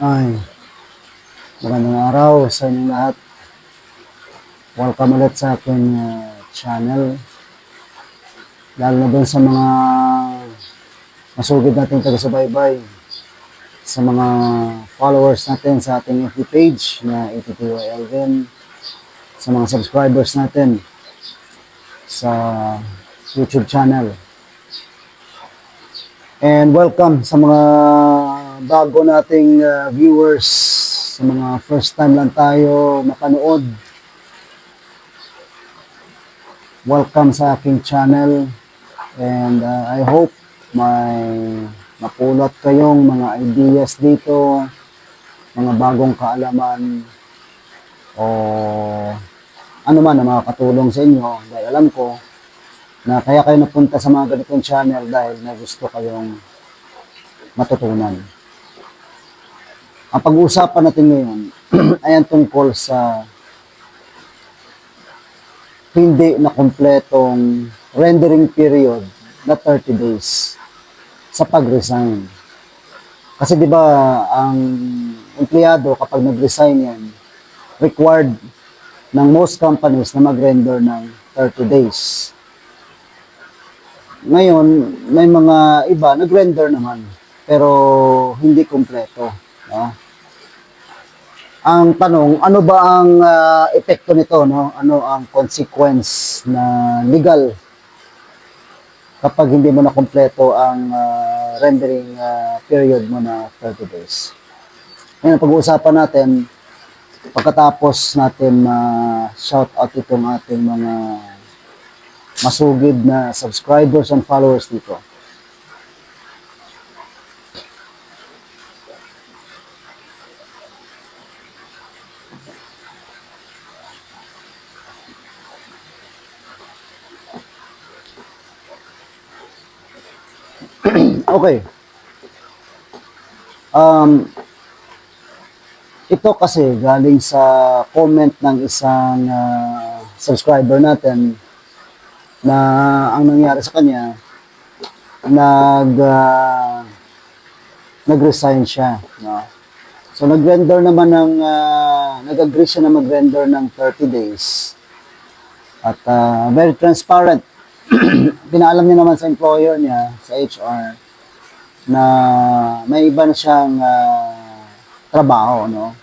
Ay, magandang araw sa inyong lahat. Welcome ulit sa aking uh, channel. Lalo na dun sa mga masugid natin taga-subaybay. Sa mga followers natin sa ating FB page na ATTY Elvin. Sa mga subscribers natin sa YouTube channel. And welcome sa mga bago nating uh, viewers, sa mga first time lang tayo makanood. Welcome sa aking channel and uh, I hope may mapulot kayong mga ideas dito, mga bagong kaalaman o ano man na makakatulong sa inyo dahil alam ko na kaya kayo napunta sa mga ganitong channel dahil may gusto kayong matutunan. Ang pag-uusapan natin ngayon ay ang tungkol sa hindi na kompletong rendering period na 30 days sa pag-resign. Kasi di ba ang empleyado kapag nag-resign yan, required ng most companies na mag-render ng 30 days. Ngayon, may mga iba nag-render naman, pero hindi kompleto. No? Ang tanong, ano ba ang ah, epekto nito? No? Ano ang consequence na legal kapag hindi mo na kompleto ang ah, rendering ah, period mo na 30 days? Ngayon, pag-uusapan natin, pagkatapos natin ma-shout out itong ating mga masugid na subscribers and followers dito. okay. Um, ito kasi galing sa comment ng isang ah, subscriber natin na ang nangyari sa kanya nag ah, nag-resign siya no? So nag-render naman ng ah, nag-agree siya na mag-render ng 30 days. At ah, very transparent pinaalam niya naman sa employer niya sa HR na may iba na siyang ah, trabaho no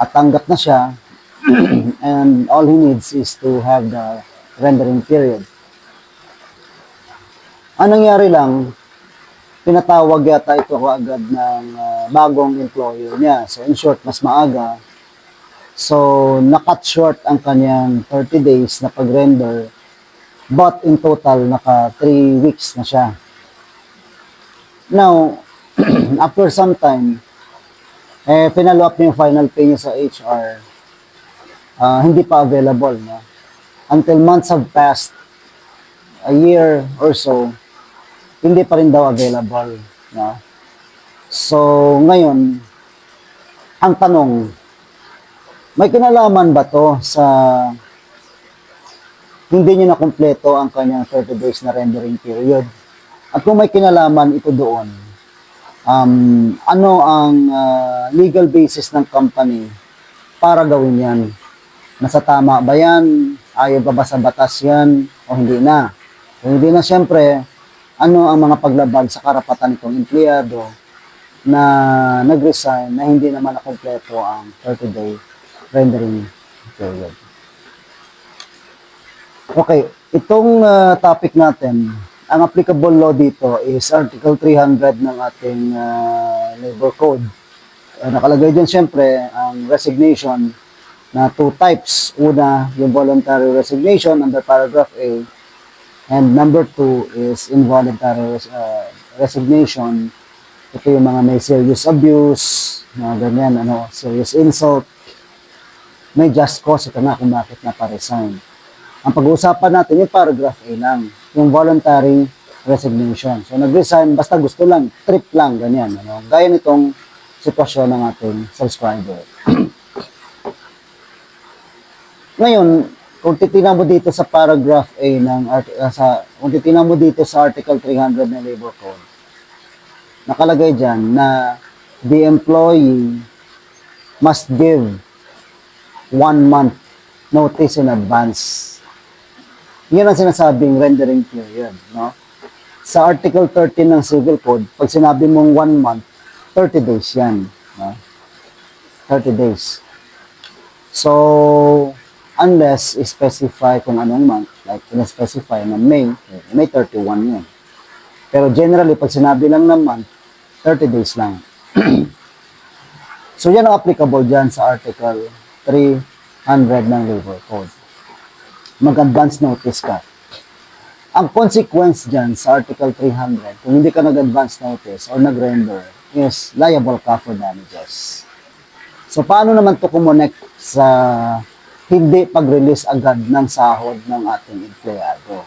at tanggap na siya and all he needs is to have the rendering period. Ang nangyari lang, pinatawag yata ito agad ng ah, bagong employer niya. So in short, mas maaga. So nakat short ang kanyang 30 days na pag-render. But in total, naka 3 weeks na siya. Now, after some time, eh, pinalo up niya yung final pay niya sa HR. Ah, hindi pa available, no? until months have passed, a year or so, hindi pa rin daw available. No? So, ngayon, ang tanong, may kinalaman ba to sa hindi niya nakumpleto ang kanyang 30 days na rendering period? At kung may kinalaman ito doon, um, ano ang ah, legal basis ng company para gawin yan? Nasa tama ba yan? Ayaw ba ba sa batas yan? O hindi na? Kung hindi na, siyempre, ano ang mga paglabag sa karapatan nitong empleyado na nag-resign na hindi naman nakompleto ang 30-day rendering period. Okay, itong ah, topic natin, ang applicable law dito is Article 300 ng ating ah, Labor Code. Eh, nakalagay dyan siyempre ang resignation na two types. Una, yung voluntary resignation under paragraph A. And number two is involuntary res- uh, resignation. Ito yung mga may serious abuse, mga ganyan, ano, serious insult. May just cause ito na kung bakit naparesign. Ang pag-uusapan natin yung paragraph A lang, yung voluntary resignation. So nag-resign, basta gusto lang, trip lang, ganyan. Ano? Gaya nitong sitwasyon ng ating subscriber. Ngayon, kung titingnan mo dito sa paragraph A ng ah, sa kung titingnan mo dito sa article 300 ng Labor Code, nakalagay diyan na the employee must give one month notice in advance. Yan ang sinasabing rendering period, no? Sa Article 13 ng Civil Code, pag sinabi mong one month, 30 days yan. No? 30 days. So, unless specify kung anong month, like in-specify na May, May 31 yun. Pero generally, pag sinabi lang ng month, 30 days lang. so, yan ang applicable dyan sa Article 300 ng Labor Code. Mag-advance notice ka. Ang consequence dyan sa Article 300, kung hindi ka nag-advance notice or nag-render, is liable ka for damages. So, paano naman to kumonect sa hindi pag-release agad ng sahod ng ating empleyado?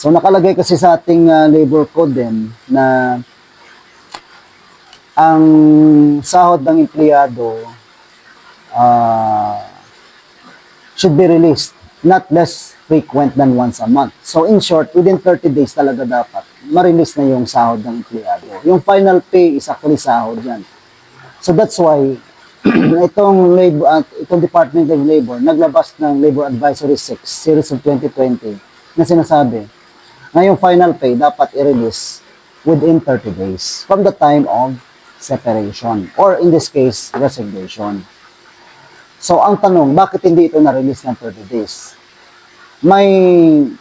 So, nakalagay kasi sa ating ah, labor code din na ang sahod ng empleyado ah, should be released not less frequent than once a month. So, in short, within 30 days talaga dapat ma-release na yung sahod ng empleyado. Yung final pay is actually sahod yan. So, that's why itong labor at itong Department of Labor naglabas ng Labor Advisory 6 series of 2020 na sinasabi na yung final pay dapat i-release within 30 days from the time of separation or in this case resignation. So ang tanong, bakit hindi ito na-release ng 30 days? May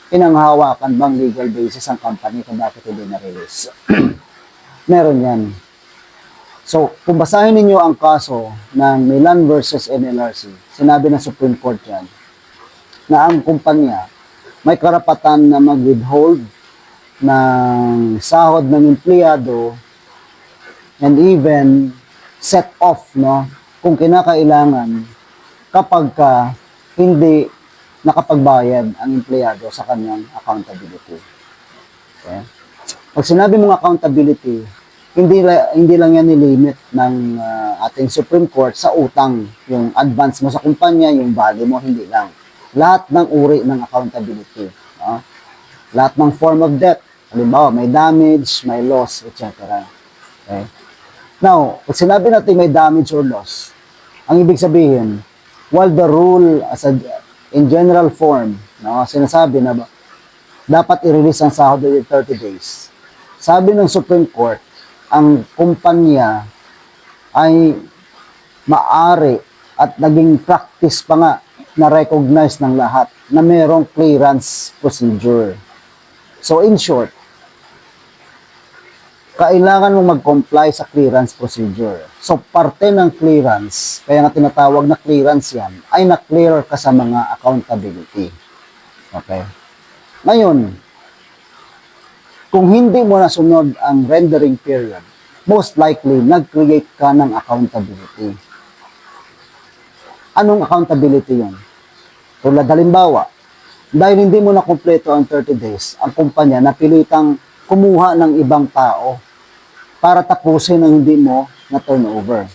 pinanghawakan bang legal basis ang company kung bakit hindi na-release? Meron yan. So, kung basahin ninyo ang kaso ng Milan versus NLRC, sinabi ng Supreme Court yan, na ang kumpanya may karapatan na mag-withhold ng sahod ng empleyado and even set off no kung kinakailangan kapag ka hindi nakapagbayad ang empleyado sa kanyang accountability. Okay? Pag sinabi mong accountability, hindi hindi lang yan nilimit ng ah, ating Supreme Court sa utang, yung advance mo sa kumpanya, yung value mo, hindi lang. Lahat ng uri ng accountability. No? Lahat ng form of debt. Halimbawa, may damage, may loss, etc. Okay? Now, pag sinabi natin may damage or loss, ang ibig sabihin, while the rule as a, in general form, no, sinasabi na dapat i-release ang sahod within 30 days. Sabi ng Supreme Court, ang kumpanya ay maari at naging practice pa nga na recognize ng lahat na mayroong clearance procedure. So in short, kailangan mo mag-comply sa clearance procedure. So parte ng clearance, kaya nga tinatawag na clearance yan, ay na-clear ka sa mga accountability. Okay? Ngayon, kung hindi mo nasunod ang rendering period, most likely, nag-create ka ng accountability. Anong accountability yun? Tulad halimbawa, dahil hindi mo na kumpleto ang 30 days, ang kumpanya napilitang kumuha ng ibang tao para tapusin ang hindi mo na turnover.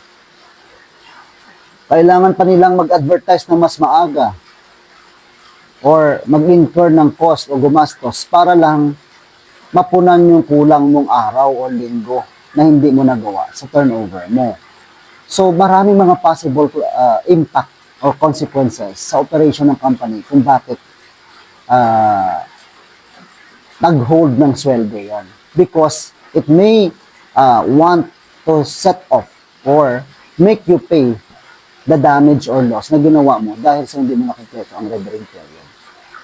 Kailangan pa nilang mag-advertise na mas maaga or mag-incur ng cost o gumastos para lang mapunan yung kulang mong araw o linggo na hindi mo nagawa sa turnover mo. So maraming mga possible uh, impact or consequences sa operation ng company kung bakit uh, nag-hold ng sweldo yan. Because it may uh, want to set off or make you pay the damage or loss na ginawa mo dahil sa hindi mo nakikita ang rendering period.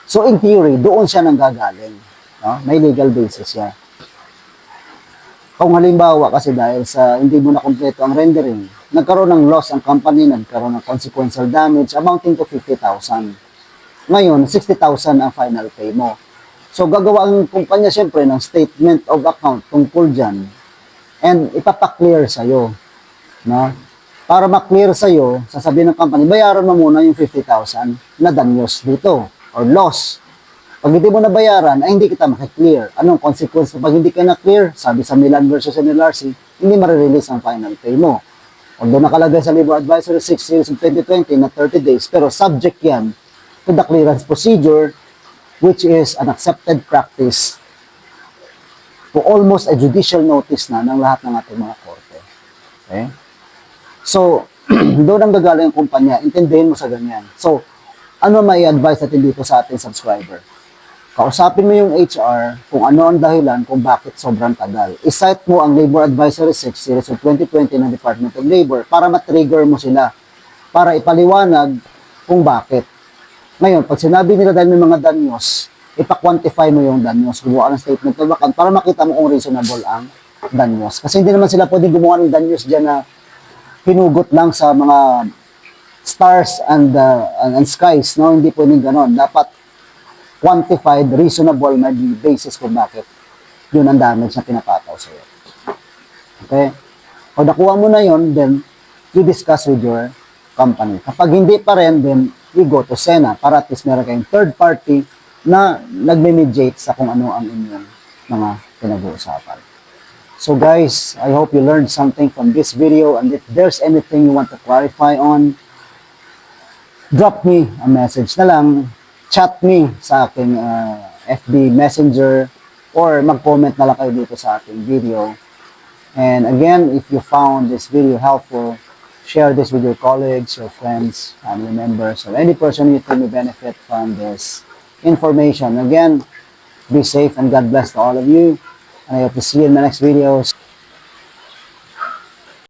So in theory, doon siya nanggagaling. No? May legal basis siya. Kung halimbawa kasi dahil sa hindi mo na kompleto ang rendering, nagkaroon ng loss ang company, nagkaroon ng consequential damage amounting to 50,000. Ngayon, 60,000 ang final pay mo. So gagawa ang kumpanya siyempre ng statement of account tungkol dyan and ipapaklear sa'yo. No? Para maklear sa'yo, sasabihin ng company, bayaran mo muna yung 50,000 na danyos dito or loss. Pag hindi mo nabayaran, ay hindi kita makiklear. Anong consequence pag hindi ka na-clear? Sabi sa Milan versus NLRC, hindi marirelease ang final pay mo. Although nakalagay sa Labor Advisory 6 Series of 2020 na 30 days, pero subject yan to the clearance procedure which is an accepted practice to almost a judicial notice na ng lahat ng ating mga korte. Okay? So, doon ang gagaling ang kumpanya. Intindihin mo sa ganyan. So, ano may advice natin dito sa ating subscriber? Kausapin mo yung HR kung ano ang dahilan kung bakit sobrang tagal. I-cite mo ang Labor Advisory 6 Series of 2020 ng Department of Labor para ma-trigger mo sila. Para ipaliwanag kung bakit. Ngayon, pag sinabi nila dahil may mga danyos, ipa-quantify mo yung danyos. Gumawa ng statement of account para makita mo kung reasonable ang danyos. Kasi hindi naman sila pwede gumawa ng danyos dyan na hinugot lang sa mga stars and, uh, and, skies. No? Hindi pwedeng ganon. Dapat quantified, reasonable na the basis kung bakit yun ang damage na pinapataw sa'yo. Okay? Pag nakuha mo na yun, then you discuss with your company. Kapag hindi pa rin, then you go to SENA para at least meron kayong third party na nagme-mediate sa kung ano ang inyong mga pinag-uusapan. So guys, I hope you learned something from this video and if there's anything you want to clarify on, drop me a message na lang, chat me sa aking uh, FB Messenger or mag-comment na lang kayo dito sa ating video. And again, if you found this video helpful, share this with your colleagues, your friends, family members, or any person you think may benefit from this information. Again, be safe and God bless to all of you. And I hope to see you in my next videos.